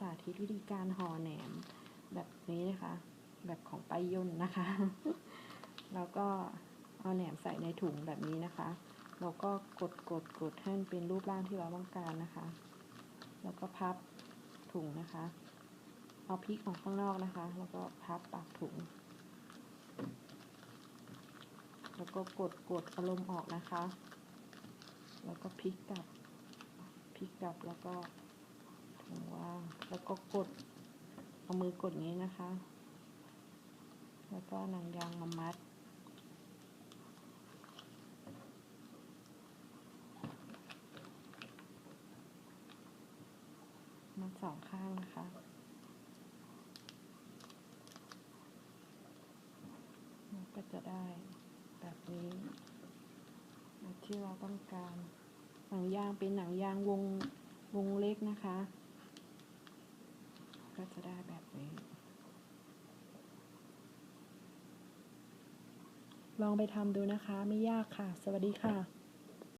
สาธิตวิธีการห่อแหนมแบบนี้นะคะ แบบของป้ายย่นนะคะ แล้วก็เอาแหนมใส่ในถุงแบบนี้นะคะ แล้วก็กดกดกดให้มันเป็นรูปร่างที่เราต้องการนะคะ แล้วก็พับถุงนะคะ เอาพริกของข้างนอกนะคะ แล้วก็พับปากถุง แล้วก็กดกดอารมณ์ออกนะคะ แล้วก็พลิกกลับพลิกกลับแล้วก็ ว่างแล้วก็กดเอามือกดนี้นะคะ แล้วก็หนังยางมามัด มัดสองข้างนะคะมันก็จะได้แบบนี้ที่เราต้องการ หนังยางเป็นหนังยางวงวงเล็กนะคะ ก็จะได้แบบนี้ ลองไปทำดูนะคะ ไม่ยากค่ะ สวัสดีค่ะ